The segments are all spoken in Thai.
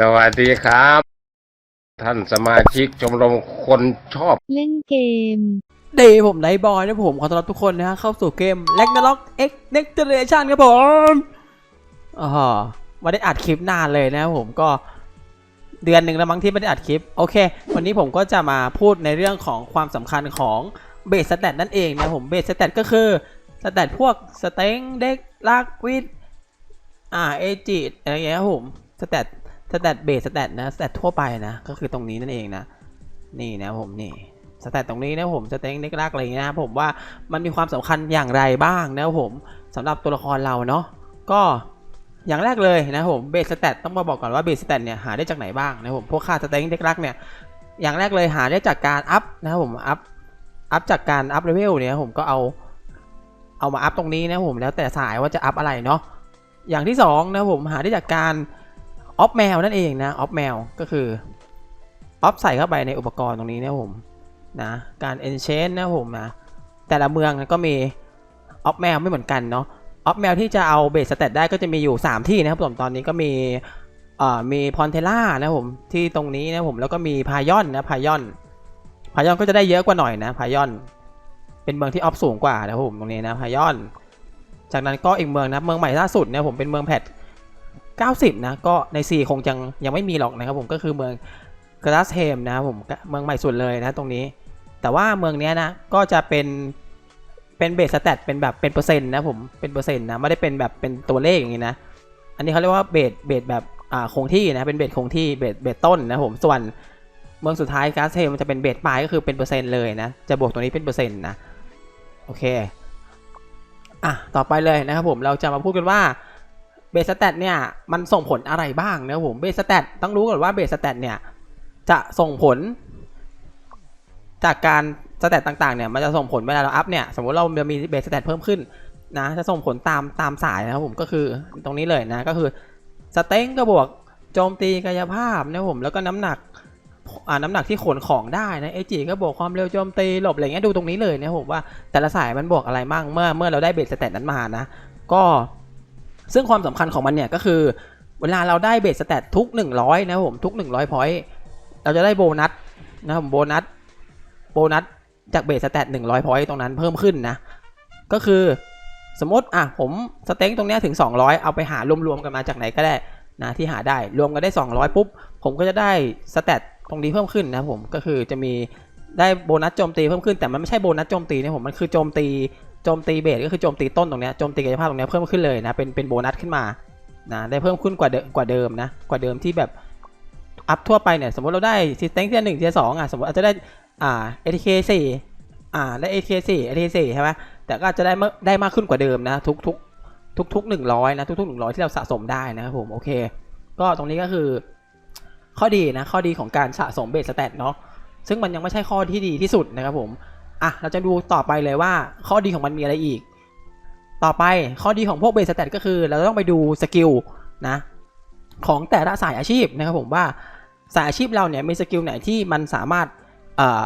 สวัสดีครับ ท่านสมาชิกชมรมคนชอบ เล่นเกม เดย์ผมไนท์บอยนะผมขอต้อนรับทุกคนนะฮะเข้าสู่เกม r a g n a r o k X Next Generation ครับผมอ๋อไมาได้อัดคลิปนานเลยนะครับผมก็เดือนหนึ่งแล้วมั้งที่ไม่ได้อัดคลิป โอเค วันนี้ผมก็จะมาพูดในเรื่องของความสำคัญของเบสสแตทนั่นเองนะผมเบสสแตทก็คือสแตทพวกสเต็งเด็กลากวิดอ่าเอจิอะไรอย่างเงี้ยครับผมสแตท สแตทเบสสแตทนะสแตททั่วไปนะ ก็คือตรงนี้นั่นเองนะ นี่นะผมนี่สแตทตรงนี้นะผมสเต็งเน็กลักอะไรอย่างเงี้ยนะผมว่ามันมีความสำคัญอย่างไรบ้างนะผมสำหรับตัวละครเราเนาะก็อย่างแรกเลยนะผมเบสสแตทต้องมาบอกก่อนว่าเบสสแตทเนี่ยหาได้จากไหนบ้างนะผมพวกค่าสเต็งเน็กลักเนี่ยอย่างแรกเลยหาได้จากการอัพนะผมอัพอัพจากการอัพเลเวลเนี่ยผมก็เอาเอามาอัพตรงนี้นะผมแล้วแต่สายว่าจะอัพอะไรเนาะอย่างที่สองนะผมหาได้จากการ ออฟแมวนั่นเองนะออฟแมวก็คือออฟใส่เข้าไปในอุปกรณ์ตรงนี้นะผมนะการ enchant นะผมนะแต่ละเมืองก็มีออฟแมวไม่เหมือนกันเนาะออฟแมวที่จะเอาเบสสเตตได้ก็จะมีอยู่ 3 ที่นะครับผมตอนนี้ก็มีเอ่อมีพอนเทล่านะผมที่ตรงนี้นะผมแล้วก็มีพายอนนะพายอนพายอนก็จะได้เยอะกว่าหน่อยนะพายอน เป็นเมืองที่ออฟสูงกว่านะผมตรงนี้นะพายอน จากนั้นก็อีกเมืองนะเมืองใหม่ล่าสุดนี่ยผมเป็นเมืองแพท 90 นะ ก็ใน 4 คงยังยังไม่มีหรอกนะครับผมก็คือเมืองกราสเฮมนะครับผมเมืองใหม่สุดเลยนะตรงนี้ แต่ว่าเมืองเนี้ยนะก็จะเป็นเป็นเบสสแตทเป็นแบบเป็นเปอร์เซ็นต์นะผมเป็นเปอร์เซ็นต์นะไม่ได้เป็นแบบเป็นตัวเลขอย่างนี้นะอันนี้เขาเรียกว่าเบสเบสแบบอ่าคงที่นะเป็นเบสคงที่เบสเบสต้นนะผมส่วนเมืองสุดท้ายกราสเฮมมันจะเป็นเบสปลายก็คือเป็นเปอร์เซ็นต์เลยนะจะบวกตัวนี้เป็นเปอร์เซ็นต์นะโอเคอะต่อไปเลยนะครับผมเราจะมาพูดกันว่า เบสแตทเนี่ยมันส่งผลอะไรบ้างนะผมเบสแตทต้องรู้ก่อนว่าเบสแตทเนี่ยจะส่งผล จากการสแตทต่างๆเนี่ยมันจะส่งผลเวลาเราอัพเนี่ยสมมติเราจะมีเบสแตทเพิ่มขึ้นนะจะส่งผลตามตามสายนะครับผมก็คือตรงนี้เลยนะก็คือสเต็งก็บวกโจมตีกายภาพนะผมแล้วก็น้ำหนักอ่าน้ำหนักที่ขนของได้นะเอจีก็บวกความเร็วโจมตีหลบอะไรเงี้ยดูตรงนี้เลยนะผมว่าแต่ละสายมันบวกอะไรมั่งเมื่อเมื่อเราได้เบสสแตทนั้นมานะ ก็ ซึ่งความสำคัญของมันเนี่ยก็คือ เวลาเราได้เบสสแตททุก 100 นะผมทุก 100พอยต์เราจะได้โบนัสนะครับโบนัสโบนัสจากเบสสแตทหนึ่งร้อยพอยต์ตรงนั้นเพิ่มขึ้นนะ ก็คือสมมติอะผมสเต็งตรงเนี้ยถึง 200 เอาไปหารวมๆกันมาจากไหนก็ได้นะที่หาได้รวมกันได้ 200 ปุ๊บ ผมก็จะได้สแตทตรงนี้เพิ่มขึ้นนะผมก็คือจะมีได้โบนัสโจมตีเพิ่มขึ้นแต่มันไม่ใช่โบนัสโจมตีนะผมมันคือโจมตี โจมตีเบสก็คือโจมตีต้นตรงเนี้ยโจมตีกายภาพตรงเนี้ยเพิ่มขึ้นเลยนะเป็นเป็นโบนัสขึ้นมานะได้เพิ่มขึ้นกว่าเดิมกว่าเดิมนะกว่าเดิมที่แบบอัพทั่วไปเนี่ยสมมติเราได้ซีสเต็งที่หนึ่งที่สองอะสมมติอาจจะได้อ่า ATK สี่อ่าได้ ATK สี่ ATK สี่ใช่ไหมแต่ก็อาจจะได้มได้มากขึ้นกว่าเดิมนะทุกทุกทุกทุกหนึ่งร้อยนะทุกทุกหนึ่งร้อยที่เราสะสมได้นะครับผมโอเค ก็ตรงนี้ก็คือ ข้อดีนะข้อดีของการสะสมเบสสแตทเนาะซึ่งมันยังไม่ใช่ข้อที่ดีที่สุดนะครับผม อะเราจะดูต่อไปเลยว่าข้อดีของมันมีอะไรอีก ต่อไปข้อดีของพวกเบสสแตทก็คือ เราต้องไปดูสกิลนะของแต่ละสายอาชีพนะครับผมว่าสายอาชีพเราเนี่ยมีสกิลไหนที่มันสามารถเอ่อ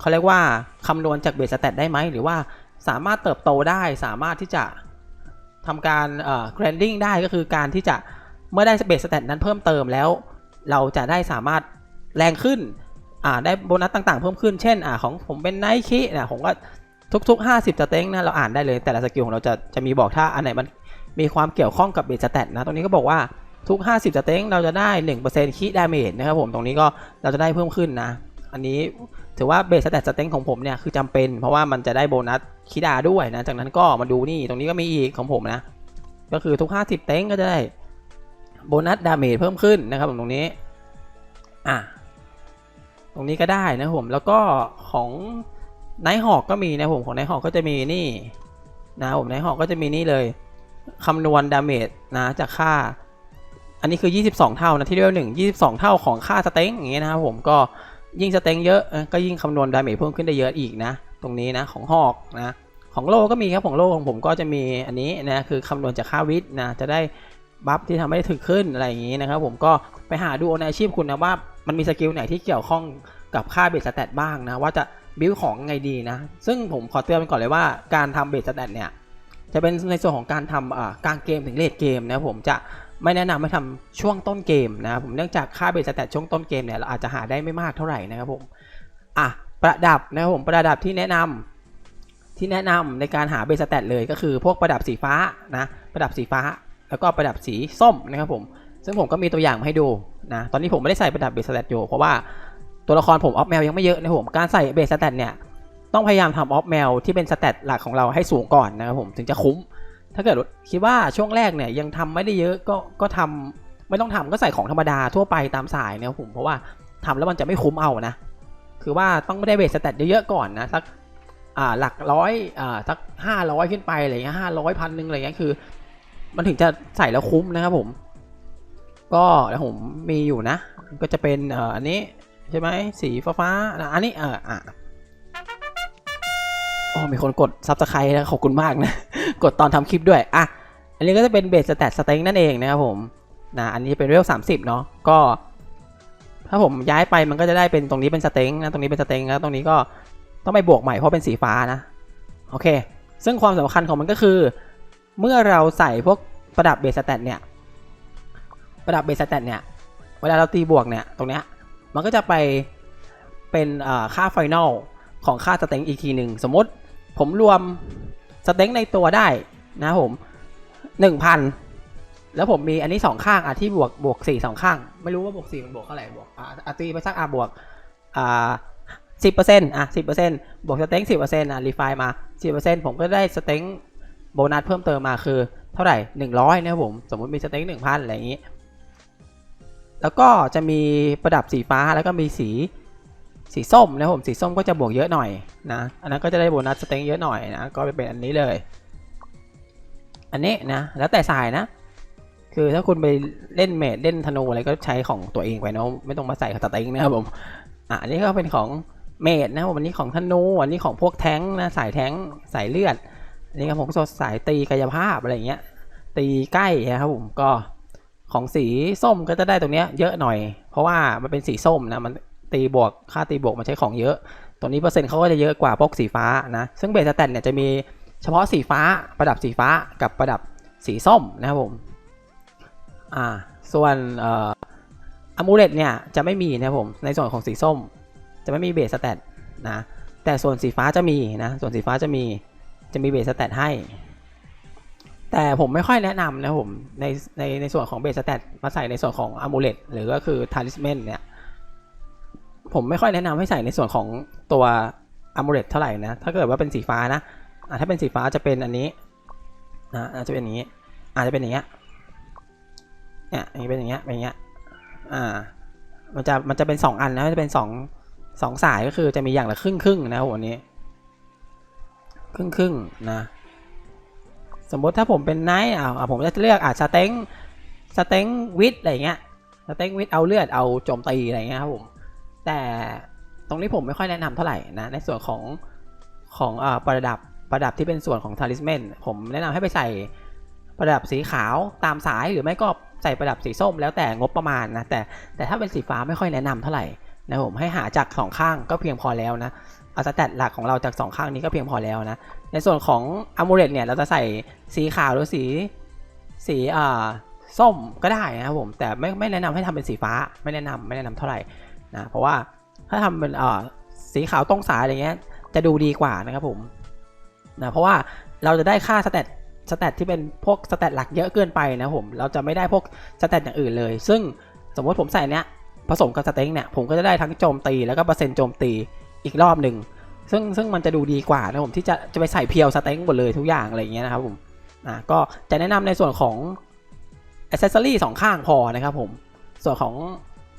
เขาเรียกว่าคำนวณจากเบสสแตทได้ไหมหรือว่าสามารถเติบโตได้สามารถที่จะทำการเอ่อ grinding ได้ก็คือการที่จะเมื่อได้เบสสแตทนั้นเพิ่มเติมแล้ว เราจะได้สามารถแรงขึ้น อ่าได้โบนัสต่างๆเพิ่มขึ้นเช่นอ่าของผมเป็นไนคินะผมก็ทุกๆ 50สเต็งนะเราอ่านได้เลยแต่ละสกิลของเราจะจะมีบอกถ้าอันไหนมันมีความเกี่ยวข้องกับเบสสแตทนะตรงนี้ก็บอกว่าทุก 50สเต็งเราจะได้ 1%คีดาเมจนะครับผมตรงนี้ก็เราจะได้เพิ่มขึ้นนะ อันนี้ถือว่าเบสสแตทสเต็งของผมเนี่ยคือจำเป็น เพราะว่ามันจะได้โบนัสคีดาด้วยนะจากนั้นก็มาดูนี่ตรงนี้ก็มีอีกของผมนะ ก็คือทุก 50เต็งก็จะได้โบนัสดาเมจเพิ่มขึ้นนะครับผมตรงนี้อะ รงนี้ก็ได้นะผมแล้วก็ของไนท์ฮอกก็มีนะผมของไนท์ฮอกก็จะมีนี่นะผมไนท์ฮอกก็จะมีนี่เลยคำนวณดาเมจนะจากค่า อันนี้คือ 22 เท่านะที่เรียกว่าหนึ่ง22เท่าของค่าสเต็งอย่างเงี้ยนะครับผมก็ยิ่งสเต็งเยอะก็ยิ่งคำนวณดาเมจเพิ่มขึ้นได้เยอะอีกนะ ตรงนี้นะของฮอกนะของโลก็มีครับของโลของผมก็จะมีอันนี้นะคือคำนวณจากค่าวิทย์นะจะได้บัฟที่ทำให้ถึกขึ้นอะไรอย่างงี้นะครับผมก็ ไปหาดูในอาชีพคุณนะว่ามันมีสกิลไหนที่เกี่ยวข้องกับค่าเบสสแตทบ้างนะ ว่าจะบิวของไงดีนะ ซึ่งผมขอเตือนไปก่อนเลยว่าการทำเบสสแตทเนี่ยจะเป็นในส่วนของการทำกลางเกมถึงเลดเกมนะผมจะไม่แนะนำให้ทำช่วงต้นเกมนะผมเนื่องจากค่าเบสสแตทช่วงต้นเกมเนี่ยเราอาจจะหาได้ไม่มากเท่าไหร่นะครับผมอะประดับนะครับผมประดับที่แนะนำที่แนะนำในการหาเบสสแตทเลยก็คือพวกประดับสีฟ้านะประดับสีฟ้า แล้วก็ประดับสีส้มนะครับผม ซึ่งผมก็มีตัวอย่างมาให้ดูนะตอนนี้ผมไม่ได้ใส่ประดับเบสสแตทอยู่เพราะว่าตัวละครผมออฟแมวยังไม่เยอะนะผมการใส่เบสสแตทเนี่ยต้องพยายามทำออฟแมวที่เป็นสแตทหลักของเราให้สูงก่อนนะครับผมถึงจะคุ้ม ถ้าเกิดคิดว่าช่วงแรกเนี่ยยังทำไม่ได้เยอะก็ก็ทำไม่ต้องทำก็ใส่ของธรรมดาทั่วไปตามสายนะครับผมเพราะว่าทำแล้วมันจะไม่คุ้มเอานะ คือว่าต้องไม่ได้เบสสแตทเยอะๆก่อนนะสักอ่าหลักร้อยอ่าสักห้าร้อยขึ้นไปอะไรเงี้ยห้าร้อยพันหนึ่งอะไรเงี้ยคือ มันถึงจะใส่แล้วคุ้มนะครับผม ก็แล้วผมมีอยู่นะ ก็จะเป็นเอ่ออันนี้ใช่ไหมสีฟ้าๆนะอันนี้เอออะโอ้มีคนกดซับสไครต์นะขอบคุณมากนะ กดตอนทำคลิปด้วยอะอันนี้ก็จะเป็นเบสสแตทสเต็งนั่นเองนะครับผมนะอันนี้เป็นเวลสามสิบเนาะก็ ถ้าผมย้ายไปมันก็จะได้เป็นตรงนี้เป็นสเต็งนะตรงนี้เป็นสเต็งแล้วตรงนี้ก็ต้องไปบวกใหม่เพราะเป็นสีฟ้านะโอเค ซึ่งความสำคัญของมันก็คือ เมื่อเราใส่พวกประดับเบสสแตทเนี่ย ระดับเบสสแตทเนี่ยเวลาเราตีบวกเนี่ยตรงเนี้ยมันก็จะไปเป็นค่าไฟนอลของค่าสเต็งอีกทีหนึ่งสมมติผมรวมสเต็งในตัวได้นะผมหนึ่งพันแล้วผมมีอันนี้สองข้างอะที่บวกบวกสี่สองข้าง ไม่รู้ว่าบวกสี่มันบวกเท่าไหร่บวกอะอะตีไปสักอะบวกอ่าสิบเปอร์เซ็นต์อะสิบเปอร์เซ็นต์บวกสเต็งสิบเปอร์เซ็นต์อะรีไฟมาสิบเปอร์เซ็นต์ผมก็ได้สเต็งโบนัสเพิ่มเติมมาคือเท่าไหร่หนึ่งร้อยนะครับผม สมมติมีสเต็งหนึ่งพันอะไรอย่างนี้ แล้วก็จะมีประดับสีฟ้าแล้วก็มีสีสีส้มนะผมสีส้มก็จะบวกเยอะหน่อยนะอันนั้นก็จะได้โบนัสสเต็งเยอะหน่อยนะก็เป็นอันนี้เลย อันนี้นะแล้วแต่สายนะ คือถ้าคุณไปเล่นเมดเล่นธนูอะไรก็ใช้ของตัวเองไปเนาะไม่ต้องมาใส่สเต็งนะครับผมอะอันนี้ก็เป็นของเมดนะครับผมอันนี้ของธนูอันนี้ของพวกแท้งนะสายแท้งสายเลือดอันนี้ก็ผมสดสายตีกายภาพอะไรเงี้ยตีใกล้นะครับผมก็ ของสีส้มก็จะได้ตรงเนี้ยเยอะหน่อย เพราะว่ามันเป็นสีส้มนะมันตีบวกค่าตีบวกมันใช้ของเยอะ ตัวนี้เปอร์เซ็นต์เขาก็จะเยอะกว่าพวกสีฟ้านะซึ่งเบสสแตนเนี่ยจะมีเฉพาะสีฟ้าประดับสีฟ้ากับประดับสีส้มนะครับผมอ่าส่วนเอ่ออะมูเลตเนี่ยจะไม่มีนะครับผมในส่วนของสีส้ม จะไม่มีเบสสแตทนะแต่ส่วนสีฟ้าจะมีนะส่วนสีฟ้าจะมีจะมีเบสสแตทให้ แต่ผมไม่ค่อยแนะนำนะผมในในในส่วนของเบสแตทมาใส่ในส่วนของอะมูเลตหรือก็คือทาริสเมนเนี่ยผมไม่ค่อยแนะนำให้ใส่ในส่วนของตัวอะมูเลตเท่าไหร่นะถ้าเกิดว่าเป็นสีฟ้านะอะถ้าเป็นสีฟ้าจะเป็นอันนี้นะอาจจะเป็นอย่างนี้ อาจจะเป็นอย่างเงี้ยเนี่ยอันนี้เป็นอย่างเงี้ยเป็นอย่างเงี้ยอ่ามันจะมันจะเป็นสองอันนะจะเป็นสองสองสายก็คือจะมีอย่างละครึ่งครึ่งนะครับผมอันนี้ ครึ่งครึ่งนะ สมมติถ้าผมเป็นไนท์อ่าผมจะเลือกอาสเต็งสเต็งวิดอะไรเงี้ยสเต็งวิดเอาเลือดเอาโจมตีอะไรเงี้ยครับผมแต่ตรงนี้ผมไม่ค่อยแนะนำเท่าไหร่นะในส่วนของของอ่าประดับประดับที่เป็นส่วนของทาริสเมนผมแนะนำให้ไปใส่ประดับสีขาวตามสายหรือไม่ก็ใส่ประดับสีส้ม แล้วแต่งบประมาณนะแต่แต่ถ้าเป็นสีฟ้าไม่ค่อยแนะนำเท่าไหร่นะผมให้หาจากสองข้างก็เพียงพอแล้วนะ เอาสแตทหลักของเราจากสองข้างนี้ก็เพียงพอแล้วนะ ในส่วนของอะมูเลตเนี่ยเราจะใส่สีขาวหรือสีสีอ่าส้มก็ได้นะครับผม แต่ไม่ไม่แนะนำให้ทำเป็นสีฟ้าไม่แนะนำไม่แนะนำเท่าไหร่นะเพราะว่าถ้าทำเป็นอ่าสีขาวตรงสายอะไรเงี้ยจะดูดีกว่านะครับผมนะเพราะว่าเราจะได้ค่าสแตทสแตทที่เป็นพวกสแตทหลักเยอะเกินไปนะผมเราจะไม่ได้พวกสแตทอย่างอื่นเลย ซึ่งสมมติผมใส่เนี้ยผสมกับสเต็งเนี่ยผมก็จะได้ทั้งโจมตีแล้วก็เปอร์เซ็นต์โจมตี อีกรอบหนึ่งซึ่งซึ่งมันจะดูดีกว่านะผมที่จะจะไปใส่เพียวสเต็งหมดเลยทุกอย่างอะไรอย่างเงี้ยนะครับผมอ่าก็จะแนะนำในส่วนของอ c เซสซอรี่สองข้างพอนะครับผมส่วนของ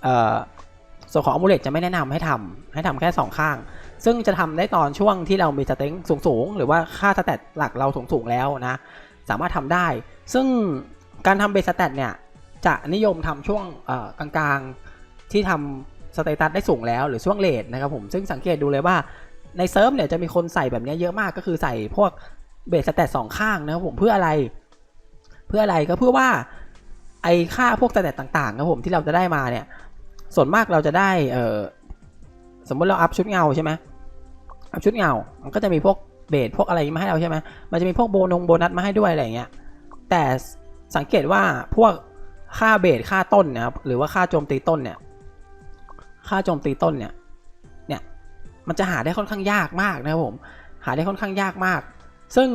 เอ่อส่วนของอมูเลตจะไม่แนะนำให้ทำให้ทำแค่สองข้าง ซึ่งจะทำได้ตอนช่วงที่เรามีสเต็งสูงๆ หรือว่าค่าสแตทหลักเราสูงๆแล้วนะ สามารถทำได้ ซึ่งการทำเบสสแตทเนี่ยจะนิยมทำช่วงเอ่อกลางๆที่ทำ สเตตัสได้สูงแล้วหรือช่วงเลทนะครับผมซึ่งสังเกตดูเลยว่าในเซิร์ฟเนี่ยจะมีคนใส่แบบนี้เยอะมากก็คือใส่พวกเบสสแตทสองข้างนะครับผมเพื่ออะไร เพื่ออะไรก็เพื่อว่าไอค่าพวกสแตทต่างๆนะครับผมที่เราจะได้มาเนี่ย ส่วนมากเราจะได้เออสมมติเราอัพชุดเงาใช่ไหมอัพชุดเงา มันก็จะมีพวกเบสพวกอะไรมาให้เราใช่ไหมมันจะมีพวกโบนงโบนัสมาให้ด้วยอะไรอย่างเงี้ยแต่สังเกตว่าพวกค่าเบสค่าต้นนะครับหรือว่าค่าโจมตีต้นเนี่ย ค่าโจมตีต้นเนี่ย เนี่ย มันจะหาได้ค่อนข้างยากมากนะครับผม หาได้ค่อนข้างยากมาก ซึ่ง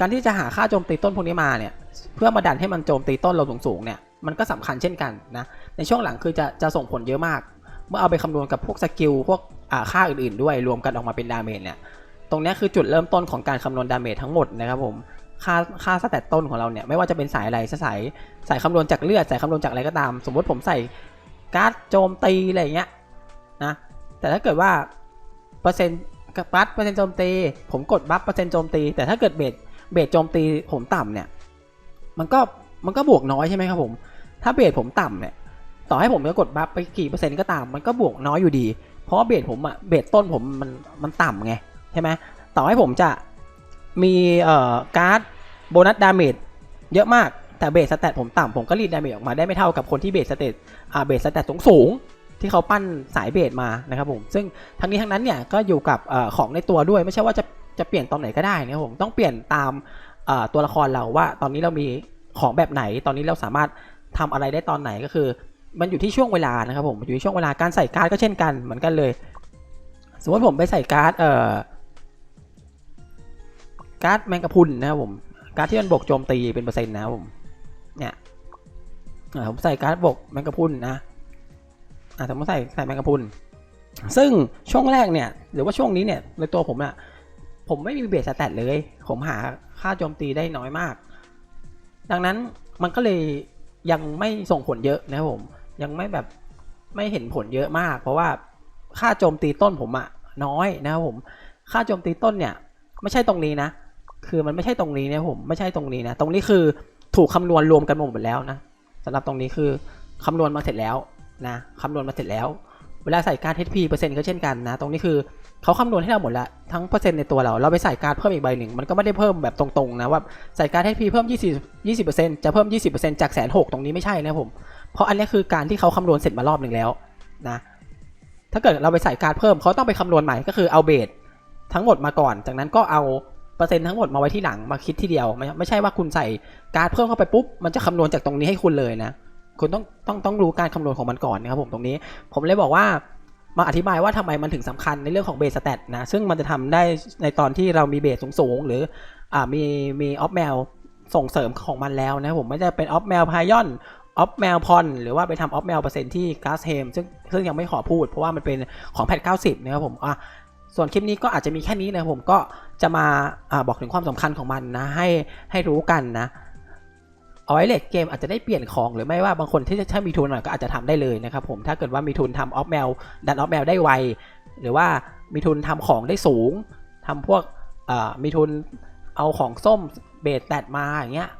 การที่จะหาค่าโจมตีต้นพวกนี้มาเนี่ย เพื่อมาดันให้มันโจมตีต้นเราสูงๆเนี่ย มันก็สำคัญเช่นกันนะ ในช่วงหลังคือจะจะส่งผลเยอะมาก เมื่อเอาไปคำนวณกับพวกสกิลพวกอ่าค่าอื่นๆ ด้วยรวมกันออกมาเป็นดาเมจเนี่ย ตรงนี้คือจุดเริ่มต้นของการคำนวณดาเมจทั้งหมดนะครับผมค่าค่าสแตตต้นของเราเนี่ยไม่ว่าจะเป็นสายอะไรสายสายคำนวณจากเลือดสายคำนวณจากอะไรก็ตาม สมมติผมใส่ การ์ดโจมตีอะไรเงี้ยนะแต่ถ้าเกิดว่าเปอร์เซ็นต์บัฟเปอร์เซ็นต์โจมตี ผมกดบัฟเปอร์เซ็นต์โจมตี แต่ถ้าเกิดเบสเบสโจมตีผมต่ำเนี่ยมันก็มันก็บวกน้อยใช่ไหมครับผม ถ้าเบสผมต่ำเนี่ยต่อให้ผมจะกดบัฟไปกี่เปอร์เซ็นต์ก็ตามมันก็บวกน้อยอยู่ดี เพราะเบสผมอะเบสต้นผมมันมันต่ำไงใช่ไหมต่อให้ผมจะมีเอ่อการ์ดโบนัสดาเมจเยอะมาก แต่เบสสแตทผมต่ำผมก็รีดดาเมจออกมาได้ไม่เท่ากับคนที่เบสสเตตอ่าเบสสแตทสูงสูงๆที่เขาปั้นสายเบสมานะครับผมซึ่งทั้งนี้ทั้งนั้นเนี่ยก็อยู่กับอของในตัวด้วยไม่ใช่ว่าจะจะเปลี่ยนตอนไหนก็ได้นะครับผมต้องเปลี่ยนตามตัวละครเราว่า ตอนนี้เรามีของแบบไหน ตอนนี้เราสามารถทำอะไรได้ตอนไหนก็คือ มันอยู่ที่ช่วงเวลานะครับผมอยู่ที่ช่วงเวลาการใส่การ์ดก็เช่นกันเหมือนกันเลย สมมติผมไปใส่การ์ดเอ่อการ์ดแมงกะพุนนะครับผมการ์ดที่มันบวกโจมตีเป็นเปอร์เซ็นต์นะครับผม เนี่ยผมใส่การ์ดบกแมงกะพุนนะอ่าสมมติใส่ใส่แมงกะพุนซึ่งช่วงแรกเนี่ยหรือว่าช่วงนี้เนี่ยในตัวผมอะผมไม่มีเบสสแตทเลย ผมหาค่าโจมตีได้น้อยมาก ดังนั้นมันก็เลยยังไม่ส่งผลเยอะนะครับผมยังไม่แบบไม่เห็นผลเยอะมาก เพราะว่าค่าโจมตีต้นผมอะน้อยนะครับผม ค่าโจมตีต้นเนี่ย ไม่ใช่ตรงนี้นะ คือมันไม่ใช่ตรงนี้นะผมไม่ใช่ตรงนี้นะ ตรงนี้คือ ถูกคำนวณรวมกันหมดแล้วนะสำหรับตรงนี้คือคำนวณมาเสร็จแล้วนะคำนวณมาเสร็จแล้ว เวลาใส่การ HP เปอร์เซ็นต์ก็เช่นกันนะ ตรงนี้คือเขาคำนวณให้เราหมดล้วทั้งเปอร์เซ็นต์ในตัวเรา เราไปใส่การเพิ่มอีกใบหนึ่ง มันก็ไม่ได้เพิ่มแบบตรงๆนะว่าใส่การ HP เพิ่ม 20 20%จะเพิ่ม 20%จากแสนหกตรงนี้ไม่ใช่นะผม เพราะอันนี้คือการที่เขาคำนวณเสร็จมารอบหนึ่งแล้วนะ ถ้าเกิดเราไปใส่การเพิ่มเขาต้องไปคำนวณใหม่ก็คือเอาเบสทั้งหมดมาก่อน จากนั้นก็เอา เปอร์เซ็นต์ทั้งหมดมาไว้ที่หลังมาคิดที่เดียวไม่ไม่ใช่ว่าคุณใส่การเพิ่มเข้าไปปุ๊บมันจะคำนวณจากตรงนี้ให้คุณเลยนะคุณต้องต้องต้องรู้การคำนวณของมันก่อนนะครับผมตรงนี้ ผมเลยบอกว่ามาอธิบายว่าทำไมมันถึงสำคัญในเรื่องของเบสสแตทนะซึ่งมันจะทำได้ในตอนที่เรามีเบสสูงๆหรืออ่ามีมีออฟแมวส่งเสริมของมันแล้วนะผมไม่ได้เป็นออฟแมวพายอนออฟแมวพอนหรือว่าไปทำออฟแมวเปอร์เซ็นต์ที่ก a สเฮมซึ่งซึ่งยังไม่ขอพูดเพราะว่ามันเป็นของแพท90 นะครับผมอะ ส่วนคลิปนี้ก็อาจจะมีแค่นี้นะผมก็จะมาอาบอกถึงความสำคัญของมันนะ ให้ให้รู้กันนะเอาไว้เลทเกมอาจจะได้เปลี่ยนของหรือไม่ว่าบางคนที่ถ้ามีทุนหน่อยก็อาจจะทำได้เลยนะครับผมถ้าเกิดว่ามีทุนทำออฟแมวดันออฟแมวได้ไว หรือว่ามีทุนทำของได้สูงทำพวกมีทุนเอาของส้มเบสแตดมาอย่างเงี้ย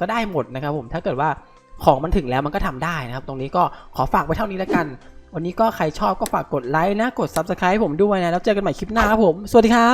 ก็ได้หมดนะครับผมถ้าเกิดว่าของมันถึงแล้วมันก็ทำได้นะครับ ตรงนี้ก็ขอฝากไว้เท่านี้แล้วกัน วันนี้ก็ใครชอบก็ฝากกดไลค์นะ กด Subscribe ผมด้วยนะ แล้วเจอกันใหม่คลิปหน้าครับผม สวัสดีครับ